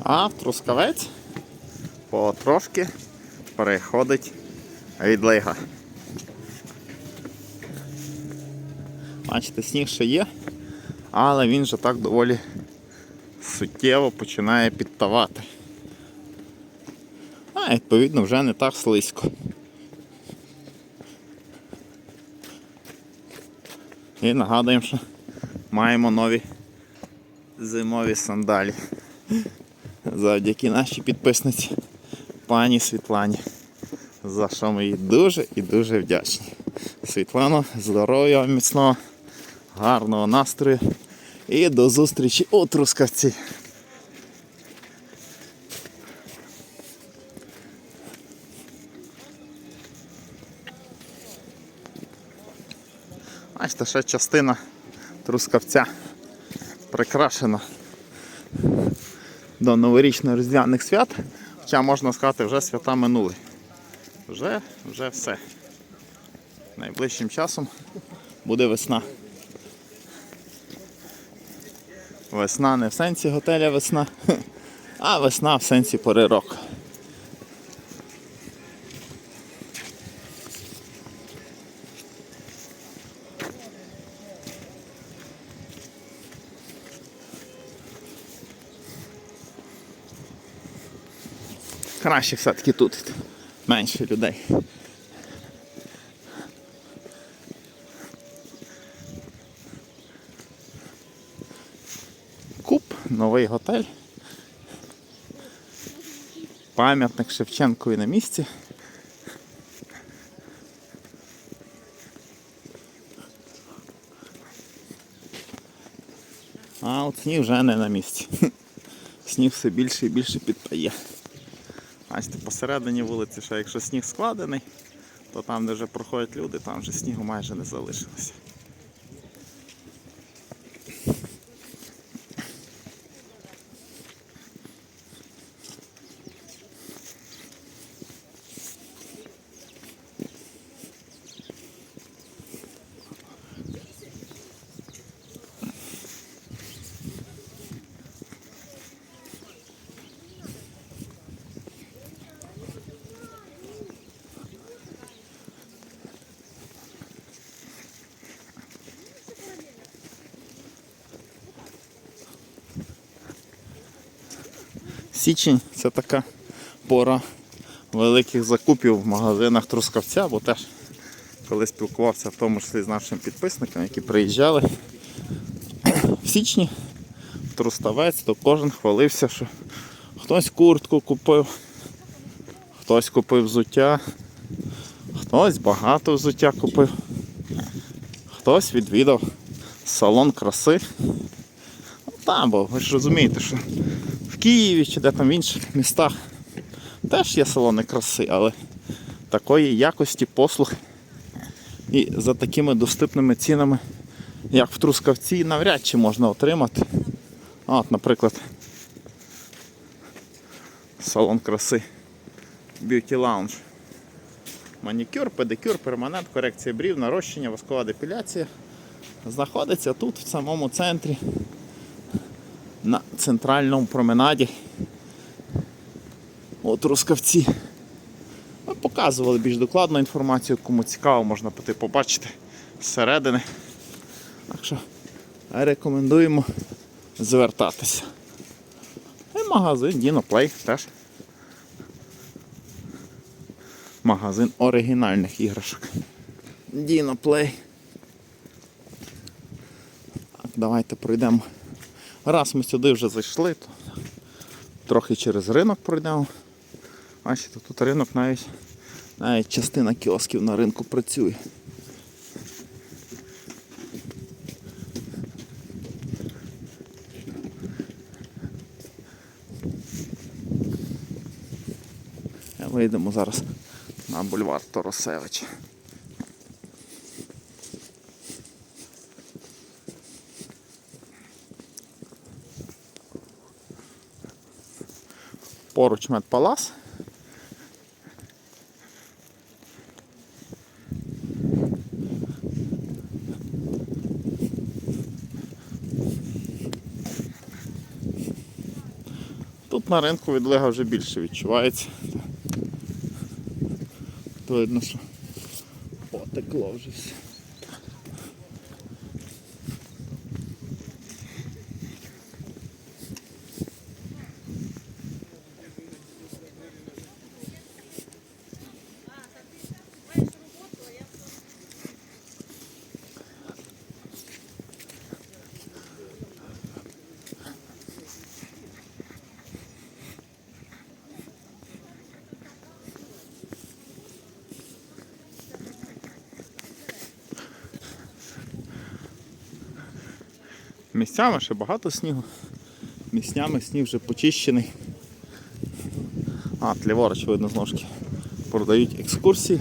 А Трускавець потрошки переходить відлига. Бачите, сніг ще є, але він вже так доволі суттєво починає підтавати. А відповідно вже не так слизько. І нагадуємо, що маємо нові зимові сандалі. Завдяки нашій підписниці пані Світлані. За що ми їй дуже і дуже вдячні. Світлано, здоров'я, вам міцного, гарного настрою і до зустрічі у Трускавці. Бачите, ще частина трускавця прикрашена до новорічно-різдвяних свят. Хоча можна сказати, вже свята минули. Вже, вже все. Найближчим часом буде весна. Весна не в сенсі готеля весна, а весна в сенсі пори року. Краще все-таки тут. Менше людей. Куб, новий готель. Пам'ятник Шевченкові на місці. А от сніг вже не на місці. Сніг все більше і більше підтає. Бачите, посередині вулиці, ще якщо сніг складений, то там, де вже проходять люди, там вже снігу майже не залишилося. Січень це така пора великих закупів в магазинах Трускавця, бо теж коли спілкувався в тому числі з нашими підписниками, які приїжджали в січні в Труставець, то кожен хвалився, що хтось куртку купив, хтось купив взуття, хтось багато взуття купив, хтось відвідав салон краси. Ну, Там, бо ви ж розумієте, що Києві чи де там в інших містах теж є салони краси, але такої якості послуг і за такими доступними цінами, як в Трускавці, навряд чи можна отримати. От, наприклад, салон краси Beauty Lounge. Манікюр, педикюр, перманент, корекція брів, нарощення, воскова депіляція. Знаходиться тут, в самому центрі на центральному променаді. От Рускавці. Ми показували більш докладну інформацію, кому цікаво, можна піти побачити зсередини. Так що рекомендуємо звертатися. І магазин Діноплей теж. Магазин оригінальних іграшок. Діноплей. Давайте пройдемо. Раз ми сюди вже зайшли, то трохи через ринок пройдемо. Бачите, тут ринок навіть, навіть частина кіосків на ринку працює. Вийдемо зараз на бульвар Торосевича. Поруч медпалас. Тут на ринку відлига вже більше відчувається. Видно, що потекло вже все. Місцями ще багато снігу. Місцями сніг вже почищений. А, ліворуч, видно знову ж таки. Продають екскурсії.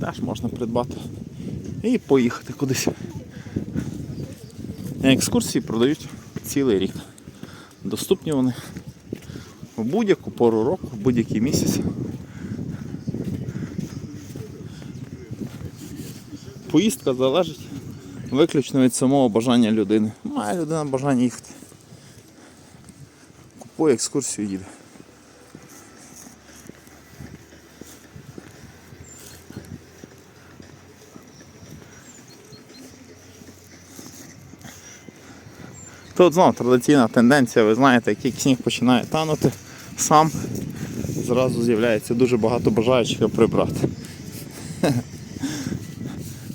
Теж можна придбати. І поїхати кудись. Екскурсії продають цілий рік. Доступні вони в будь-яку пору року, в будь-який місяць. Поїздка залежить виключно від самого бажання людини. Має людина бажання їхати. Купує екскурсію їде. Тут знову традиційна тенденція, ви знаєте, як сніг починає танути, сам зразу з'являється дуже багато бажаючих прибрати.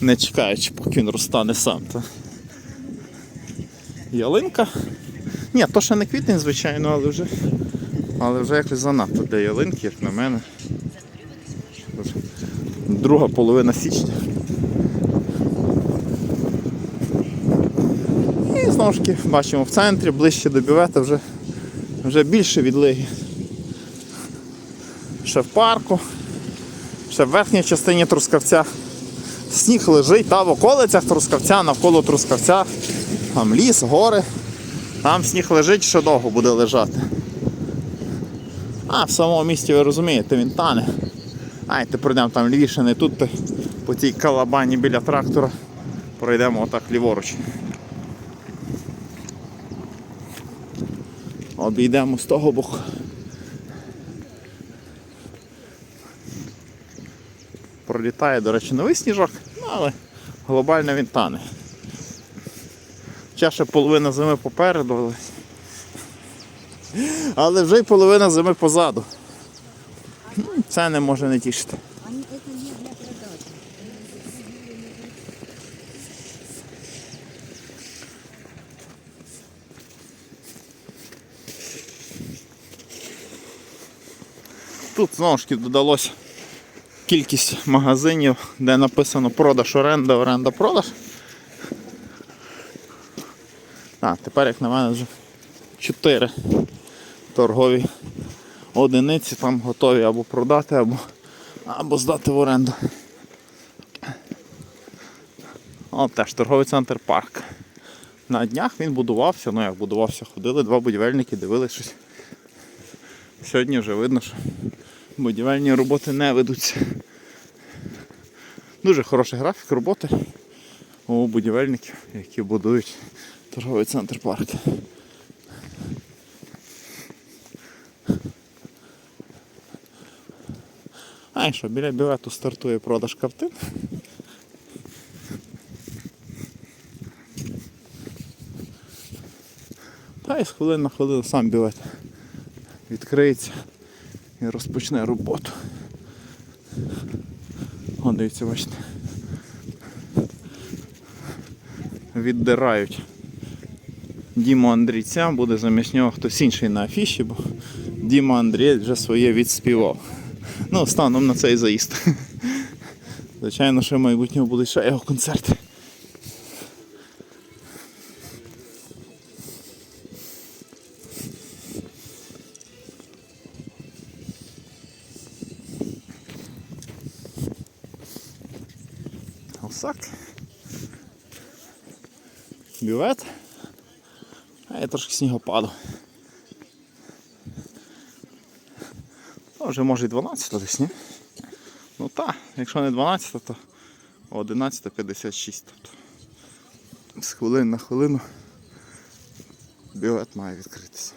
Не чекаючи, поки він розтане сам. Та. Ялинка. Ні, то ще не квітень, звичайно, але вже, але вже якось занадто для ялинки, як на мене. Друга половина січня. І знову ж таки бачимо в центрі, ближче до бювета вже, вже більше відлиги. Ще в парку, ще в верхній частині Трускавця. Сніг лежить та в околицях Трускавця, навколо Трускавця. Там ліс, гори. Там сніг лежить, що довго буде лежати. А в самому місті ви розумієте, він тане. Айте пройдемо там лівіше, не тут по цій калабані біля трактора. Пройдемо отак ліворуч. Обійдемо з того боку. Пролітає, до речі, новий сніжок, ну, але глобально він тане. Ще половина зими попереду, але, вже й половина зими позаду. Це не може не тішити. Тут знову ж таки додалося кількість магазинів, де написано продаж, оренда, оренда, продаж. А, тепер, як на мене, вже 4 торгові одиниці там готові або продати, або, або здати в оренду. О, теж торговий центр парк. На днях він будувався, ну як будувався, ходили два будівельники, дивились щось. Сьогодні вже видно, що будівельні роботи не ведуться. Дуже хороший графік роботи у будівельників, які будують торговий центр парк. А і що, біля бювету стартує продаж картин. Та і з хвилин на хвилину сам бювет відкриється і розпочне роботу. О, дивіться, бачите. Віддирають Діму Андрійця, буде замість нього хтось інший на афіші, бо Діма Андрій вже своє відспівав. Ну, станом на цей заїзд. Звичайно, що в майбутньому будуть ще його концерти. Осак. Бювет. А я трошки снігопаду. Вже може і 12 десь, ні? Ну так, якщо не 12, то 11.56. Тобто з хвилин на хвилину бювет має відкритися.